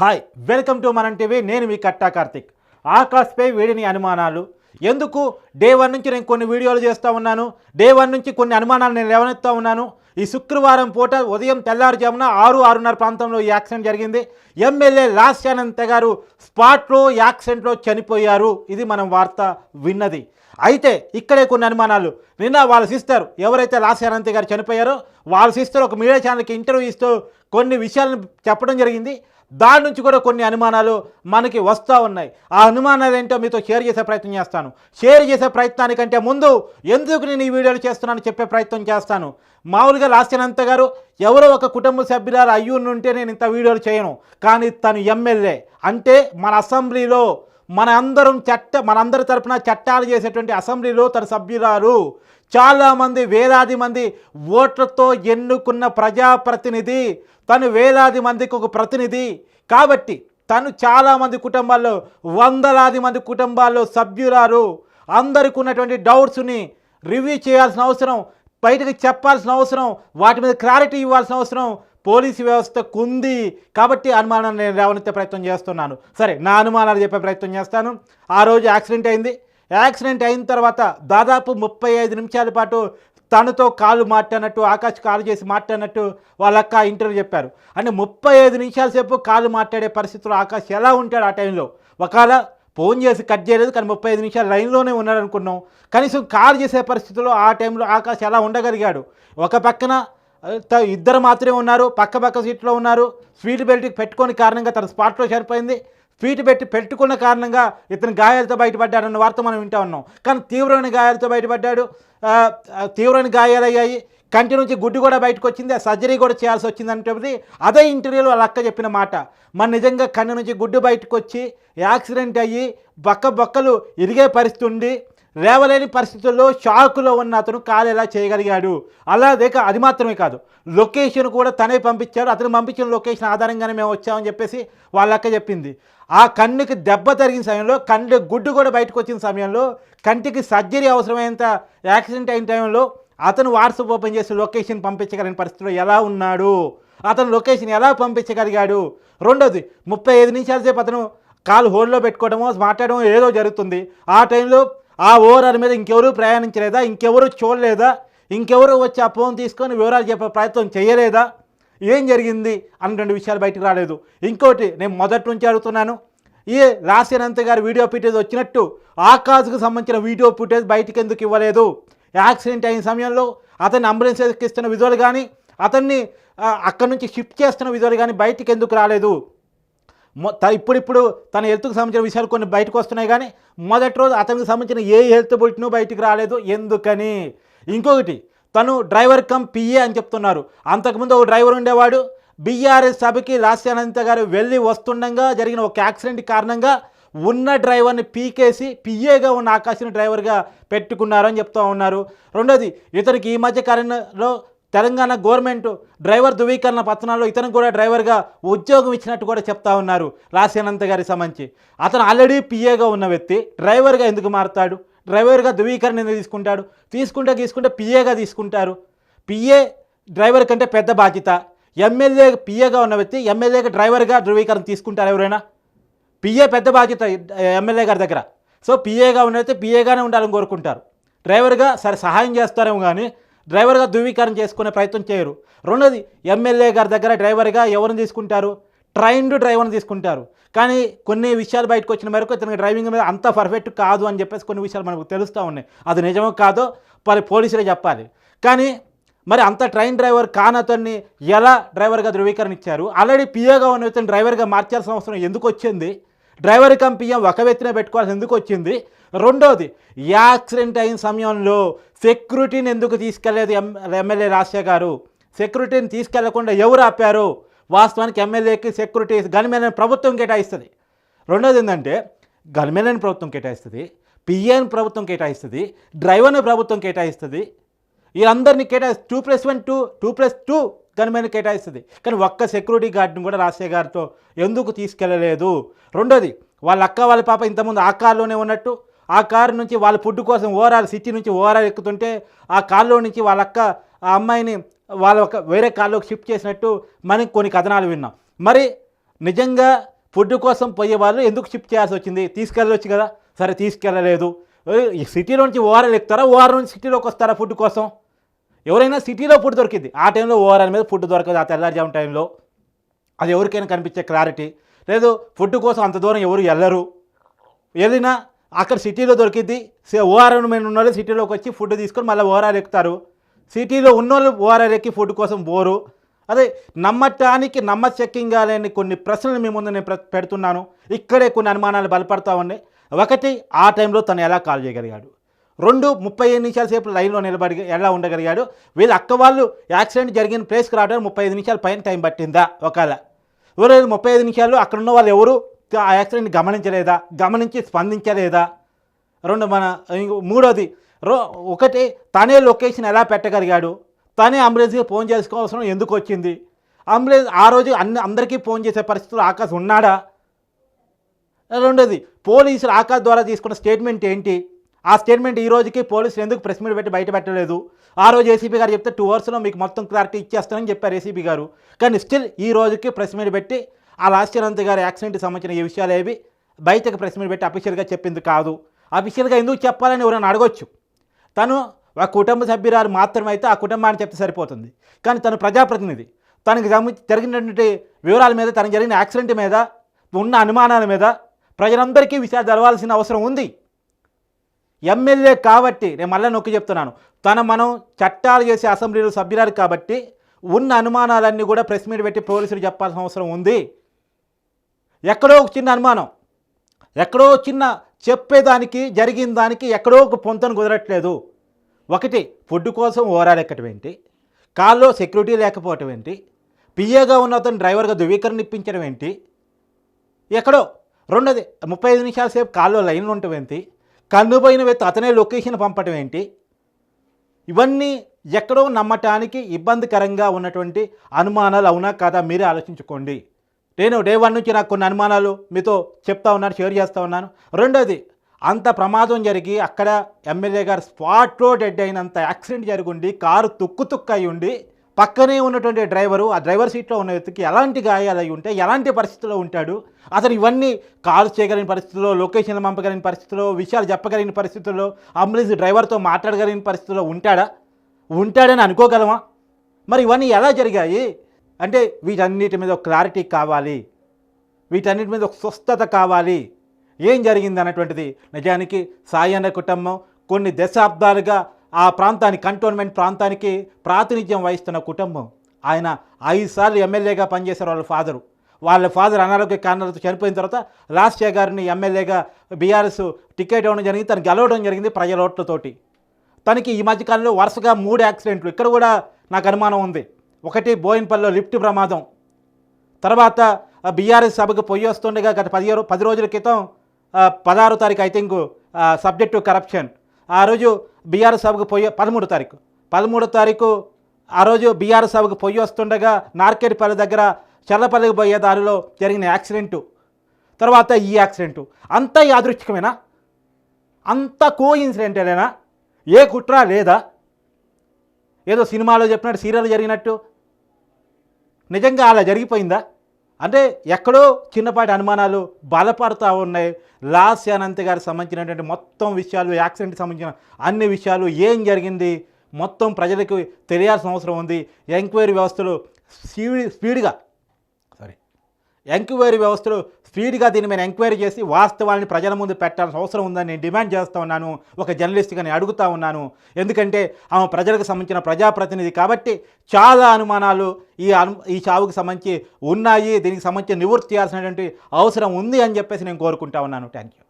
Hi welcome to మనం TV. నేను మీ కట్టా కార్తిక్. ఆకాష్పై వేడిని అనుమానాలు. ఎందుకు? డే వన్ నుంచి నేను కొన్ని వీడియోలు చేస్తూ ఉన్నాను. డే వన్ నుంచి కొన్ని అనుమానాలు నేను లేవనెత్తా ఉన్నాను. ఈ శుక్రవారం పూట ఉదయం తెల్లారుజామున ఆరు ఆరున్నర ప్రాంతంలో ఈ యాక్సిడెంట్ జరిగింది. ఎమ్మెల్యే లాస్యానంత గారు స్పాట్లో యాక్సిడెంట్లో చనిపోయారు. ఇది మనం వార్త విన్నది. అయితే ఇక్కడే కొన్ని అనుమానాలు. నిన్న వాళ్ళ సిస్టర్ ఎవరైతే లాస్యానంతి గారు చనిపోయారో వాళ్ళ సిస్టర్ ఒక మీడియా ఛానల్కి ఇంటర్వ్యూ ఇస్తూ కొన్ని విషయాలను చెప్పడం జరిగింది. దాని నుంచి కూడా కొన్ని అనుమానాలు మనకి వస్తూ ఉన్నాయి. ఆ అనుమానాలు ఏంటో మీతో షేర్ చేసే ప్రయత్నం చేస్తాను. షేర్ చేసే ప్రయత్నానికంటే ముందు ఎందుకు నేను ఈ వీడియోలు చేస్తున్నాను చెప్పే ప్రయత్నం చేస్తాను. మామూలుగా లాస్యనంత గారు ఎవరో ఒక కుటుంబ సభ్యురాలు అయ్యి నేను ఇంత వీడియోలు చేయను. కానీ తను ఎమ్మెల్యే. అంటే మన అసెంబ్లీలో మన అందరం చట్ట మనందరి తరపున చట్టాలు చేసేటువంటి అసెంబ్లీలో తన సభ్యురాలు. చాలామంది వేలాది మంది ఓట్లతో ఎన్నుకున్న ప్రజాప్రతినిధి తను వేలాది మందికి ఒక ప్రతినిధి. కాబట్టి తను చాలామంది కుటుంబాల్లో వందలాది మంది కుటుంబాల్లో సభ్యురాలు. అందరికి ఉన్నటువంటి డౌట్స్ని రివ్యూ చేయాల్సిన అవసరం బయటకు చెప్పాల్సిన అవసరం వాటి మీద క్లారిటీ ఇవ్వాల్సిన అవసరం. పోలీసు వ్యవస్థ కుంది కాబట్టి అనుమానాన్ని నేను లేవనెత్తే ప్రయత్నం చేస్తున్నాను. సరే నా అనుమానాలు చెప్పే ప్రయత్నం చేస్తాను. ఆ రోజు యాక్సిడెంట్ అయింది. యాక్సిడెంట్ అయిన తర్వాత దాదాపు ముప్పై ఐదు నిమిషాల పాటు తనతో కాలు మాట్లాడినట్టు ఆకాష్ కాలు చేసి మాట్లాడినట్టు వాళ్ళ అక్క ఇంటర్వ్యూ చెప్పారు. అంటే ముప్పై ఐదు నిమిషాల సేపు కాలు మాట్లాడే పరిస్థితుల్లో ఆకాష్ ఎలా ఉంటాడు ఆ టైంలో? ఒకవేళ ఫోన్ చేసి కట్ చేయలేదు కానీ ముప్పై ఐదు నిమిషాలు లైన్లోనే ఉన్నాడు అనుకున్నాం కనీసం కాల్ చేసే పరిస్థితుల్లో ఆ టైంలో ఆకాశ్ ఎలా ఉండగలిగాడు? ఒక పక్కన ఇద్దరు మాత్రమే ఉన్నారు పక్క పక్క సీట్లో ఉన్నారు. స్వీట్ బెల్ట్ పెట్టుకోని కారణంగా తన స్పాట్లో సరిపోయింది స్వీట్ పెట్టి పెట్టుకున్న కారణంగా ఇతను గాయాలతో బయటపడ్డాడన్న వార్త మనం వింటా ఉన్నాం. కానీ తీవ్రమైన గాయాలతో బయటపడ్డాడు. తీవ్రమైన గాయాలు తీవ్రమైన గాయాలయ్యాయి. కంటి నుంచి గుడ్డు కూడా బయటకు వచ్చింది ఆ సర్జరీ కూడా చేయాల్సి వచ్చింది అంటే అదే ఇంటర్వ్యూలో వాళ్ళ అక్క చెప్పిన మాట. మన నిజంగా కన్ను నుంచి గుడ్డు బయటకు వచ్చి యాక్సిడెంట్ అయ్యి బక్క బొక్కలు ఇరిగే పరిస్థితి ఉండి లేవలేని పరిస్థితుల్లో షాకులో ఉన్న అతను కాలు ఎలా చేయగలిగాడు. అలాగే అది మాత్రమే కాదు. లొకేషన్ కూడా తనే పంపించాడు. అతను పంపించిన లొకేషన్ ఆధారంగానే మేము వచ్చామని చెప్పేసి వాళ్ళ అక్క చెప్పింది. ఆ కన్నుకి దెబ్బ తరిగిన సమయంలో కండ్ గుడ్డు కూడా బయటకు వచ్చిన సమయంలో కంటికి సర్జరీ అవసరమైనంత యాక్సిడెంట్ అయిన టైంలో అతను వాట్సాప్ ఓపెన్ చేసి లొకేషన్ పంపించగలిగిన పరిస్థితిలో ఎలా ఉన్నాడు? అతను లొకేషన్ ఎలా పంపించగలిగాడు? రెండోది ముప్పై ఐదు నిమిషాల సేపు అతను కాలు హోల్డ్లో పెట్టుకోవడమో మాట్లాడమో ఏదో జరుగుతుంది. ఆ టైంలో ఆ ఓవరాల్ మీద ఇంకెవరూ ప్రయాణించలేదా? ఇంకెవరూ చూడలేదా? ఇంకెవరూ వచ్చి ఆ ఫోన్ తీసుకొని వివరాలు చెప్పే ప్రయత్నం చేయలేదా? ఏం జరిగింది? అన్నటువంటి విషయాలు బయటకు రాలేదు. ఇంకోటి నేను మొదటి నుంచి అడుగుతున్నాను. ఈ లాస్యనంత గారి వీడియో ఫుటేజ్ వచ్చినట్టు ఆకాశ్కు సంబంధించిన వీడియో ఫుటేజ్ బయటికి ఎందుకు ఇవ్వలేదు? యాక్సిడెంట్ అయిన సమయంలో అతన్ని అంబులెన్స్ ఎక్కిస్తున్న విజువల్ కానీ అతన్ని అక్కడి నుంచి షిఫ్ట్ చేస్తున్న విజువల్ కానీ బయటికి ఎందుకు రాలేదు? ఇప్పుడిప్పుడు తన హెల్త్కి సంబంధించిన విషయాలు కొన్ని బయటకు వస్తున్నాయి కానీ మొదటి రోజు అతనికి సంబంధించిన ఏ హెల్త్ బులెటిన్ బయటికి రాలేదు. ఎందుకని? ఇంకొకటి తను డ్రైవర్ కమ్ పిఏ అని చెప్తున్నారు. అంతకుముందు ఒక డ్రైవర్ ఉండేవాడు. బీఆర్ఎస్ సభకి లాస్యానంత గారు వెళ్ళి వస్తుండగా జరిగిన ఒక యాక్సిడెంట్ కారణంగా ఉన్న డ్రైవర్ని పీకేసి పిఏగా ఉన్న ఆకాశని డ్రైవర్గా పెట్టుకున్నారని చెప్తూ ఉన్నారు. రెండోది ఇతనికి ఈ మధ్య కాలంలో తెలంగాణ గవర్నమెంట్ డ్రైవర్ ధృవీకరణ పత్రాల్లో ఇతను కూడా డ్రైవర్గా ఉద్యోగం ఇచ్చినట్టు కూడా చెప్తా ఉన్నారు లాస్యానంత గారి సంబంధించి. అతను ఆల్రెడీ పిఏగా ఉన్న వ్యక్తి డ్రైవర్గా ఎందుకు మారుతాడు? డ్రైవర్గా ధృవీకరణ ఎందుకు తీసుకుంటాడు? తీసుకుంటే తీసుకుంటే పిఏగా తీసుకుంటారు. పిఏ డ్రైవర్ కంటే పెద్ద బాధ్యత. ఎమ్మెల్యే పిఏగా ఉన్న వ్యక్తి ఎమ్మెల్యేగా డ్రైవర్గా ధృవీకరణ తీసుకుంటారు ఎవరైనా? పిఏ పెద్ద బాధ్యత ఎమ్మెల్యే గారి దగ్గర. సో పిఏగా ఉన్నైతే పిఏగానే ఉండాలని కోరుకుంటారు. డ్రైవర్గా సరే సహాయం చేస్తారేమో కానీ డ్రైవర్గా ధృవీకరణ చేసుకునే ప్రయత్నం చేయరు. రెండోది ఎమ్మెల్యే గారి దగ్గర డ్రైవర్గా ఎవరిని తీసుకుంటారు? ట్రైన్డ్ డ్రైవర్ని తీసుకుంటారు. కానీ కొన్ని విషయాలు బయటకు వచ్చిన మేరకు ఇతనికి డ్రైవింగ్ మీద అంత పర్ఫెక్ట్ కాదు అని చెప్పేసి కొన్ని విషయాలు మనకు తెలుస్తూ ఉన్నాయి. అది నిజమో కాదో మరి పోలీసులే చెప్పాలి. కానీ మరి అంత ట్రైన్ డ్రైవర్ కానతన్ని ఎలా డ్రైవర్గా ధృవీకరణ ఇచ్చారు? ఆల్రెడీ పిఏగా ఉన్న ఇతను డ్రైవర్గా మార్చాల్సిన అవసరం ఎందుకు వచ్చింది? డ్రైవర్ కమ్ పిఎం ఒక వ్యక్తినే పెట్టుకోవాల్సి ఎందుకు వచ్చింది? రెండోది యాక్సిడెంట్ అయిన సమయంలో సెక్యూరిటీని ఎందుకు తీసుకెళ్ళేదు ఎం ఎమ్మెల్యే రాజశేఖర్ గారు? సెక్యూరిటీని తీసుకెళ్ళకుండా ఎవరు ఆపారు? వాస్తవానికి ఎమ్మెల్యేకి సెక్యూరిటీ గనిమేలని ప్రభుత్వం కేటాయిస్తుంది. రెండోది ఏంటంటే గనిమేలని ప్రభుత్వం కేటాయిస్తుంది పిఏని ప్రభుత్వం కేటాయిస్తుంది డ్రైవర్ని ప్రభుత్వం కేటాయిస్తుంది. వీరందరినీ కేటాయి two plus one two two plus two. Gunmen కేటాయిస్తుంది. కానీ ఒక్క సెక్యూరిటీ గార్డ్ని కూడా రాజశేఖర్ గారితో ఎందుకు తీసుకెళ్ళలేదు రెండోది వాళ్ళ అక్క వాళ్ళ పాప ఇంతకుముందు ఆ కారులోనే ఉన్నట్టు ఆ కారు నుంచి వాళ్ళ ఫుడ్ కోసం ఓవరాల్ సిటీ నుంచి ఓవరాల్ ఎక్కుతుంటే ఆ కారులో నుంచి వాళ్ళ అక్క ఆ అమ్మాయిని వాళ్ళ ఒక వేరే కారులోకి షిఫ్ట్ చేసినట్టు మనకి కొన్ని కథనాలు విన్నాం. మరి నిజంగా ఫుడ్ కోసం పోయే వాళ్ళు ఎందుకు షిఫ్ట్ చేయాల్సి వచ్చింది? తీసుకెళ్ళవచ్చు కదా. సరే తీసుకెళ్ళలేదు. ఈ సిటీలో నుంచి ఓఆర్ఎల్ ఎక్కుతారా? ఓఆర్ నుంచి సిటీలోకి వస్తారా ఫుడ్ కోసం? ఎవరైనా సిటీలో ఫుడ్ దొరికింది. ఆ టైంలో ఓఆర్ఎల్ మీద ఫుడ్ దొరకదు. ఆ తెల్లారుజాము టైంలో అది ఎవరికైనా కనిపించే క్లారిటీ లేదు ఫుడ్ కోసం అంత దూరం ఎవరు వెళ్ళరు. వెళ్ళినా అక్కడ సిటీలో దొరికింది ఓఆర్ఎల్ మీద ఉన్న వాళ్ళు సిటీలోకి వచ్చి ఫుడ్ తీసుకొని మళ్ళీ ఓఆర్ఆర్ ఎక్కుతారు. సిటీలో ఉన్నోళ్ళు ఓఆర్ఆర్ ఎక్కి ఫుడ్ కోసం బోరు అదే నమ్మటానికి నమ్మశక్యంగా లేని కొన్ని ప్రశ్నలు మీ ముందు నేను పెడుతున్నాను. ఇక్కడే కొన్ని అనుమానాలు బలపడతా ఉన్నాయి. ఒకటి ఆ టైంలో తను ఎలా కాల్ చేయగలిగాడు? రెండు ముప్పై ఐదు నిమిషాల సేపు లైన్లో నిలబడి ఎలా ఉండగలిగాడు? వీళ్ళ అక్క వాళ్ళు యాక్సిడెంట్ జరిగిన ప్లేస్కి రావడానికి ముప్పై ఐదు నిమిషాల పైన టైం పట్టిందా? ఒకవేళ. ఎవరైనా ముప్పై ఐదు నిమిషాలు అక్కడ ఉన్న వాళ్ళు ఎవరు? ఆ యాక్సిడెంట్ గమనించలేదా? గమనించి స్పందించలేదా? రెండు మన మూడోది రో ఒకటి తనే లొకేషన్ ఎలా పెట్టగలిగాడు? తనే అంబులెన్స్కి ఫోన్ చేసుకోవాల్సిన ఎందుకు వచ్చింది? అంబులెన్స్ ఆ రోజు అన్ని అందరికీ ఫోన్ చేసే పరిస్థితులు ఆకాశం ఉన్నాడా? రెండోది పోలీసులు ఆకాశ్ ద్వారా తీసుకున్న స్టేట్మెంట్ ఏంటి? ఆ స్టేట్మెంట్ ఈ రోజుకి పోలీసులు ఎందుకు ప్రెస్ మీట్ పెట్టి బయట పెట్టలేదు? ఆ రోజు ఏసీపీ గారు చెప్తే టూ అవర్స్లో మీకు మొత్తం క్లారిటీ ఇచ్చేస్తానని చెప్పారు ఏసీపీ గారు. కానీ స్టిల్ ఈ రోజుకి ప్రెస్ మీట్ పెట్టి ఆ లాస్యనంత్ గారి యాక్సిడెంట్కి సంబంధించిన ఈ విషయాలు ఏవి బయటకు ప్రెస్ మీట్ పెట్టి అఫీషియల్గా చెప్పింది కాదు. అఫీషియల్గా ఎందుకు చెప్పాలని ఎవరైనా అడగొచ్చు. తను ఒక కుటుంబ సభ్యురాలు మాత్రమే అయితే ఆ కుటుంబాన్ని చెప్తే సరిపోతుంది. కానీ తను ప్రజాప్రతినిధి. తనకి జరిగినటువంటి వివరాల మీద తనకు జరిగిన యాక్సిడెంట్ మీద ఉన్న అనుమానాల మీద ప్రజలందరికీ విషయాలు తెలవాల్సిన అవసరం ఉంది. ఎమ్మెల్యే కాబట్టి నేను మళ్ళీ నొక్కి చెప్తున్నాను. తన మనం చట్టాలు చేసే అసెంబ్లీలో సభ్యురాలు కాబట్టి ఉన్న అనుమానాలన్నీ కూడా ప్రెస్ మీట్ పెట్టి పోలీసులు చెప్పాల్సిన అవసరం ఉంది. ఎక్కడో ఒక చిన్న అనుమానం. ఎక్కడో చిన్న చెప్పేదానికి జరిగిన దానికి ఎక్కడో ఒక పొంతను కుదరట్లేదు. ఒకటి ఫుడ్ కోసం ఓరాడెక్కటం ఏంటి? కాల్లో సెక్యూరిటీ లేకపోవటం ఏంటి? పిఏగా ఉన్న అతను డ్రైవర్గా ధృవీకరణ ఇప్పించడం ఏంటి? ఎక్కడో. రెండోది ముప్పై ఐదు నిమిషాల సేపు కాల్లో లైన్లు ఉండటం ఏంటి? కన్నుపోయిన వ్యక్తి అతనే లొకేషన్ పంపటం ఏంటి? ఇవన్నీ ఎక్కడో నమ్మటానికి ఇబ్బందికరంగా ఉన్నటువంటి అనుమానాలు అవునా కాదా మీరే ఆలోచించుకోండి. నేను డే వన్ నుంచి నాకు కొన్ని అనుమానాలు మీతో చెప్తా ఉన్నాను షేర్ చేస్తూ ఉన్నాను. రెండోది అంత ప్రమాదం జరిగి అక్కడ ఎమ్మెల్యే గారు స్పాట్లో డెడ్ అయినంత యాక్సిడెంట్ జరిగి కారు తుక్కు తుక్కు అయి ఉండి పక్కనే ఉన్నటువంటి డ్రైవరు ఆ డ్రైవర్ సీట్లో ఉన్న వ్యక్తికి ఎలాంటి గాయాలు అయి ఉంటే ఎలాంటి పరిస్థితిలో ఉంటాడు? అతను ఇవన్నీ కాల్స్ చేయగలిగిన పరిస్థితుల్లో లొకేషన్లు పంపగలిగిన పరిస్థితుల్లో విషయాలు చెప్పగలిగిన పరిస్థితుల్లో అంబులెన్స్ డ్రైవర్తో మాట్లాడగలిగిన పరిస్థితుల్లో ఉంటాడా? ఉంటాడని అనుకోగలమా? మరి ఇవన్నీ ఎలా జరిగాయి? అంటే వీటన్నిటి మీద ఒక క్లారిటీ కావాలి. వీటన్నిటి మీద ఒక స్వస్థత కావాలి. ఏం జరిగింది అన్నటువంటిది. నిజానికి సాయి అన్న కుటుంబం కొన్ని దశాబ్దాలుగా ఆ ప్రాంతానికి కంటోన్మెంట్ ప్రాంతానికి ప్రాతినిధ్యం వహిస్తున్న కుటుంబం. ఆయన ఐదు సార్లు ఎమ్మెల్యేగా పనిచేశారు వాళ్ళ ఫాదరు. వాళ్ళ ఫాదర్ అనారోగ్య కారణాలతో చనిపోయిన తర్వాత లాస్ట్ ఇయర్ గారిని ఎమ్మెల్యేగా బీఆర్ఎస్ టికెట్ ఇవ్వడం జరిగింది తను గెలవడం జరిగింది ప్రజల ఓట్లతోటి. తనకి ఈ మధ్యకాలంలో వరుసగా మూడు యాక్సిడెంట్లు. ఇక్కడ కూడా నాకు అనుమానం ఉంది. ఒకటి బోయిన్పల్లిలో లిఫ్ట్ ప్రమాదం. తర్వాత బీఆర్ఎస్ సభకు పొయ్యి వస్తుండగా గత పది పది రోజుల క్రితం పదహారు పదహారో తారీఖు I think subject to corruption. ఆ రోజు బీఆర్ సభకు పొయ్యి పదమూడు తారీఖు. పదమూడో తారీఖు ఆ రోజు బీఆర్ సభకు పొయ్యి వస్తుండగా నార్కెట్పల్లి దగ్గర చల్లపల్లికి పోయే దారిలో జరిగిన యాక్సిడెంటు. తర్వాత ఈ యాక్సిడెంటు. అంతా యాదృచ్ఛికమేనా? అంత కో ఇన్సిడెంటేనా ఏ కుట్ర లేదా? ఏదో సినిమాలో చెప్పినట్టు సీరియల్ జరిగినట్టు? నిజంగా అలా జరిగిపోయిందా? అంటే ఎక్కడో చిన్నపాటి అనుమానాలు బలపడతా ఉన్నాయి. లాస్ అనంత్ గారికి సంబంధించినటువంటి మొత్తం విషయాలు యాక్సిడెంట్కి సంబంధించిన అన్ని విషయాలు ఏం జరిగింది మొత్తం ప్రజలకు తెలియాల్సిన అవసరం ఉంది. ఎంక్వైరీ వ్యవస్థలు స్పీడ్ స్పీడ్గా సారీ ఎంక్వైరీ వ్యవస్థలు స్పీడ్గా దీని మీద ఎంక్వైరీ చేసి వాస్తవాన్ని ప్రజల ముందు పెట్టాల్సిన అవసరం ఉందని నేను డిమాండ్ చేస్తూ ఉన్నాను. ఒక జర్నలిస్ట్గా నేను అడుగుతా ఉన్నాను. ఎందుకంటే ఆమె ప్రజలకు సంబంధించిన ప్రజాప్రతినిధి కాబట్టి చాలా అనుమానాలు ఈ అను ఈ చావుకు సంబంధించి ఉన్నాయి. దీనికి సంబంధించి నివృత్తి చేయాల్సినటువంటి అవసరం ఉంది అని చెప్పేసి నేను కోరుకుంటా ఉన్నాను. Thank you